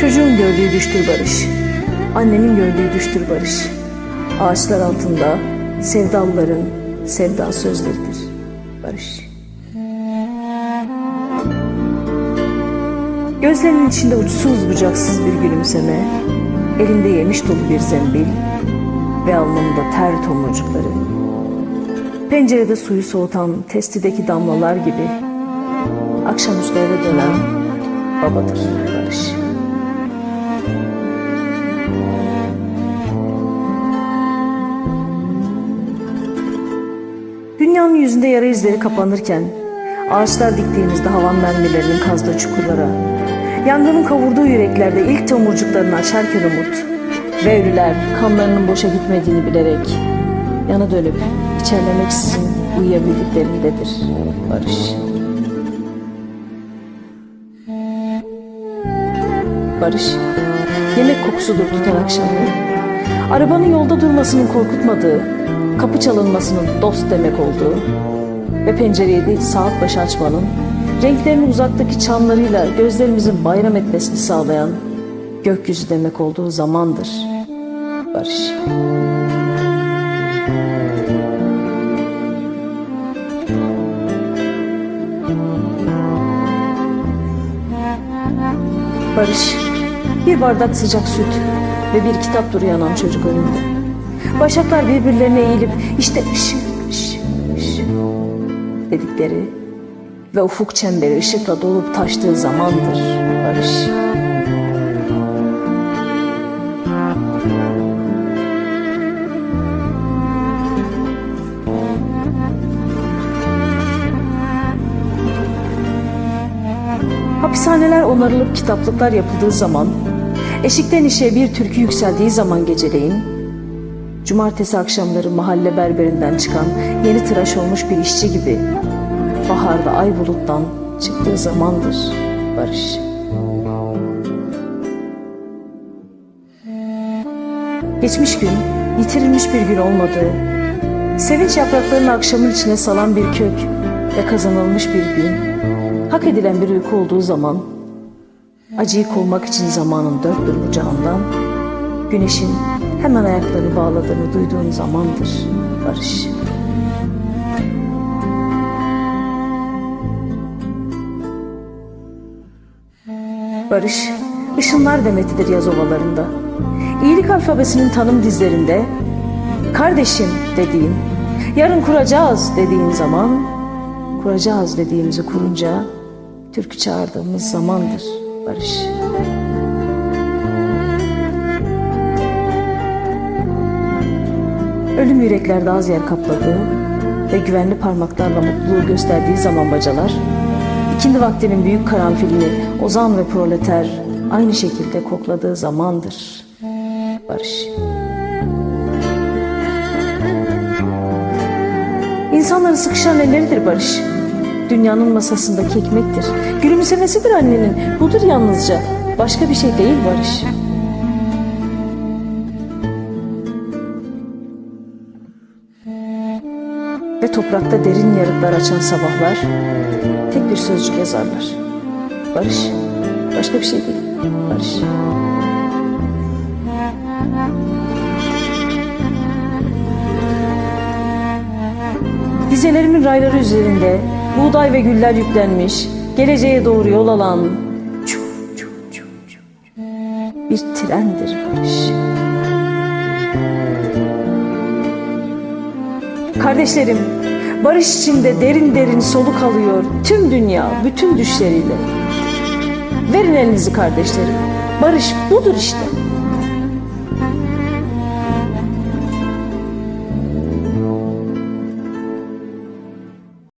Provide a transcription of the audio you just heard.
Çocuğun gördüğü düştür barış. Annenin gördüğü düştür barış. Ağaçlar altında sevdalıların sevda sözleridir. Barış. Gözlerinin içinde uçsuz bucaksız bir gülümseme, elinde yemiş dolu bir zembil ve alnında ter tomurcukları. Pencerede suyu soğutan testideki damlalar gibi akşamüstü eve dönen babadır Barış. Dünyanın yüzünde yara izleri kapanırken, ağaçlar diktiğimizde havan mermilerinin kazdığı çukurlara, yangının kavurduğu yüreklerde ilk tomurcuklarını açarken umut ve ölüler kanlarının boşa gitmediğini bilerek yana dönüp içerlemeksizin uyuyabildiklerindedir barış. Barış, yemek kokusudur tutan akşamları. Arabanın yolda durmasının korkutmadığı, kapı çalınmasının dost demek olduğu ve pencereyi değil saat başı açmanın, renklerini uzaktaki çamlarıyla gözlerimizin bayram etmesini sağlayan gökyüzü demek olduğu zamandır. Barış. Barış, bir bardak sıcak süt ve bir kitap duruyor yanan çocuk önünde. Başaklar birbirlerine eğilip işte ışık, ışık, ışık dedikleri ve ufuk çemberi ışıkla dolup taştığı zamandır barış. Hapishaneler onarılıp kitaplıklar yapıldığı zaman, eşikten işe bir türkü yükseldiği zaman geceleyin, cumartesi akşamları mahalle berberinden çıkan yeni tıraş olmuş bir işçi gibi, baharda ay buluttan çıktığı zamandır barış. Geçmiş gün, yitirilmiş bir gün olmadığı, sevinç yapraklarını akşamın içine salan bir kök ve kazanılmış bir gün, hak edilen bir uyku olduğu zaman, acıyı kovmak için zamanın dört bir bucağından, güneşin hemen ayaklarını bağladığını duyduğun zamandır barış. Barış, ışınlar demetidir yaz ovalarında. İyilik alfabesinin tanım dizlerinde, kardeşim dediğin, yarın kuracağız dediğin zaman, kuracağız dediğimizi kurunca, türkü çağırdığımız zamandır barış. Ölüm yüreklerde az yer kapladığı ve güvenli parmaklarla mutluluğu gösterdiği zaman bacalar, ikindi vaktinin büyük karanfilini ozan ve proleter aynı şekilde kokladığı zamandır barış. İnsanları sıkışan elleridir barış. Dünyanın masasındaki ekmektir. Gülümsemesidir annenin. Budur yalnızca. Başka bir şey değil barış. Ve toprakta derin yarıklar açan sabahlar tek bir sözcük yazarlar. Barış. Başka bir şey değil. Barış. Dizelerimin rayları üzerinde buğday ve güller yüklenmiş, geleceğe doğru yol alan çuf, bir trendir barış. Kardeşlerim, barış içinde derin derin soluk alıyor tüm dünya bütün düşleriyle. Verin elinizi kardeşlerim. Barış budur işte.